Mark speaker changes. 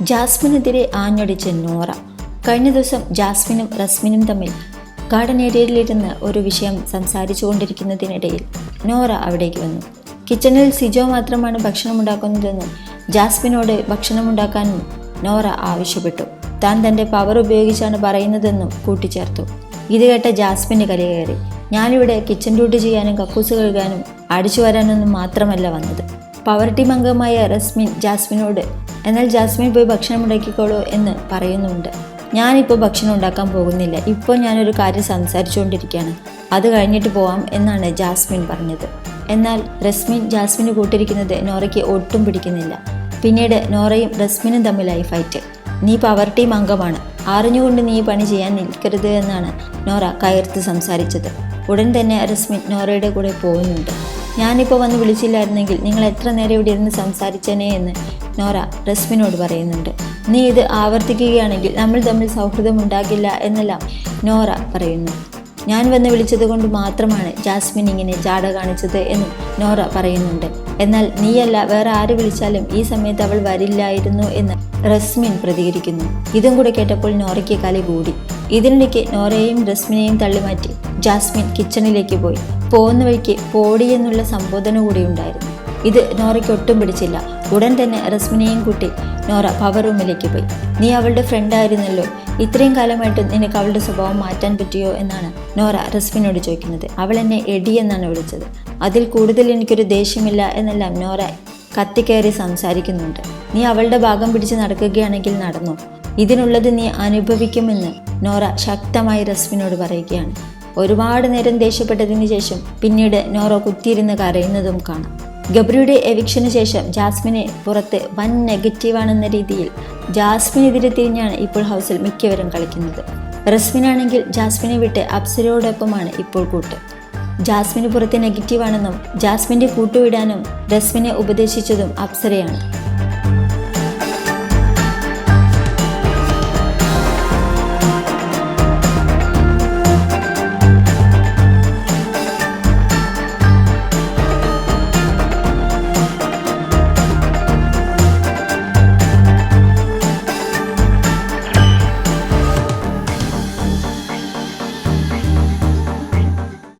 Speaker 1: ജാസ്മിനെതിരെ ആഞ്ഞടിച്ച് നോറ. കഴിഞ്ഞ ദിവസം ജാസ്മിനും റസ്മിനും തമ്മിൽ ഗാർഡൻ ഒരു വിഷയം സംസാരിച്ചു കൊണ്ടിരിക്കുന്നതിനിടയിൽ നോറ അവിടേക്ക് വന്നു. കിച്ചണിൽ സിജോ മാത്രമാണ് ഭക്ഷണം ഉണ്ടാക്കുന്നതെന്നും ജാസ്മിനോട് ഭക്ഷണം ഭക്ഷണമുണ്ടാക്കാനും നോറ ആവശ്യപ്പെട്ടു. താൻ തന്റെ പവർ ഉപയോഗിച്ചാണ് പറയുന്നതെന്നും കൂട്ടിച്ചേർത്തു. ഇത് കേട്ട ജാസ്മിന് കലി കയറി ഞാനിവിടെ കിച്ചൺ ഡ്യൂട്ടി ചെയ്യാനും കക്കൂസ് കഴുകാനും അടിച്ചു വരാനൊന്നും മാത്രമല്ല വന്നത്. പവർ ടീം അംഗമായ റസ്മിൻ ജാസ്മിനോട് എന്നാൽ ജാസ്മിൻ പോയി ഭക്ഷണം ഉണ്ടാക്കിക്കോളൂ എന്ന് പറയുന്നുണ്ട്. ഞാനിപ്പോൾ ഭക്ഷണം ഉണ്ടാക്കാൻ പോകുന്നില്ല. ഇപ്പോൾ ഞാനൊരു കാര്യം സംസാരിച്ചുകൊണ്ടിരിക്കുകയാണ്. അത് കഴിഞ്ഞിട്ട് പോവാം എന്നാണ് ജാസ്മിൻ പറഞ്ഞത്. എന്നാൽ റസ്മിൻ ജാസ്മിന് കൂട്ടിരിക്കുന്നത് നോറയ്ക്ക് ഒട്ടും പിടിക്കുന്നില്ല. പിന്നീട് നോറയും റസ്മിനും തമ്മിലായി ഫൈറ്റ് നീ പവർ ടീം അംഗമാണ്. അറിഞ്ഞുകൊണ്ട് നീ പണി ചെയ്യാൻ നിൽക്കരുത് എന്നാണ് നോറ കയർത്ത് സംസാരിച്ചത്. ഉടൻ തന്നെ റസ്മിൻ നോറയുടെ കൂടെ പോകുന്നുണ്ട്. ഞാനിപ്പോൾ വന്ന് വിളിച്ചില്ലായിരുന്നെങ്കിൽ നിങ്ങൾ എത്ര നേരം ഇവിടെ ഇരുന്ന് സംസാരിച്ചേനെ എന്ന് നോറ റസ്മിനോട് പറയുന്നുണ്ട്. നീ ഇത് ആവർത്തിക്കുകയാണെങ്കിൽ നമ്മൾ തമ്മിൽ സൗഹൃദം ഉണ്ടാകില്ല എന്നെല്ലാം നോറ പറയുന്നു. ഞാൻ വന്ന് വിളിച്ചത് കൊണ്ട് മാത്രമാണ് ജാസ്മിൻ ഇങ്ങനെ ചാട കാണിച്ചത് എന്നും നോറ പറയുന്നുണ്ട്. എന്നാൽ നീയല്ല വേറെ ആര് വിളിച്ചാലും ഈ സമയത്ത് അവൾ വരില്ലായിരുന്നു എന്ന് റസ്മിൻ പ്രതികരിക്കുന്നു. ഇതും കൂടെ കേട്ടപ്പോൾ നോറയ്ക്ക് കലി കൂടി. ഇതിനിടയ്ക്ക് നോറയെയും റസ്മിനെയും തള്ളിമാറ്റി ജാസ്മിൻ കിച്ചണിലേക്ക് പോയി. പോകുന്ന വഴിക്ക് പോടി എന്നുള്ള സംബോധന കൂടി ഉണ്ടായിരുന്നു. ഇത് നോറയ്ക്ക് ഒട്ടും പിടിച്ചില്ല. ഉടൻ തന്നെ റസ്മിനെയും കൂട്ടി നോറ പവർ റൂമിലേക്ക് പോയി. നീ അവളുടെ ഫ്രണ്ട് ആയിരുന്നല്ലോ. ഇത്രയും കാലമായിട്ട് നിനക്ക് അവളുടെ സ്വഭാവം മാറ്റാൻ പറ്റിയോ? എന്നാണ് നോറ റസ്മിനോട് ചോദിക്കുന്നത്. അവൾ എന്നെ എടി എന്നാണ് വിളിച്ചത്. അതിൽ കൂടുതൽ എനിക്കൊരു ദേഷ്യമില്ല എന്നെല്ലാം നോറ കത്തിക്കയറി സംസാരിക്കുന്നുണ്ട്. നീ അവളുടെ ഭാഗം പിടിച്ച് നടക്കുകയാണെങ്കിൽ നടന്നു. ഇതിനുള്ളത് നീ അനുഭവിക്കുമെന്ന് നോറ ശക്തമായി റസ്മിനോട് പറയുകയാണ്. ഒരുപാട് നേരം ദേഷ്യപ്പെട്ടതിന് ശേഷം പിന്നീട് നോറോ കുത്തിയിരുന്ന് കരയുന്നതും കാണാം. ഗബ്രിയുടെ എവിക്ഷന് ശേഷം ജാസ്മിനെ പുറത്ത് വൻ നെഗറ്റീവാണെന്ന രീതിയിൽ ജാസ്മിനെതിരെ തിരിഞ്ഞാണ് ഇപ്പോൾ ഹൗസിൽ മിക്കവരും കളിക്കുന്നത്. റസ്മിനാണെങ്കിൽ ജാസ്മിനെ വിട്ട് അപ്സരയോടൊപ്പമാണ് ഇപ്പോൾ കൂട്ട്. ജാസ്മിന് പുറത്ത് നെഗറ്റീവാണെന്നും ജാസ്മിന്റെ കൂട്ടുവിടാനും റസ്മിനെ ഉപദേശിച്ചതും അപ്സരയാണ്.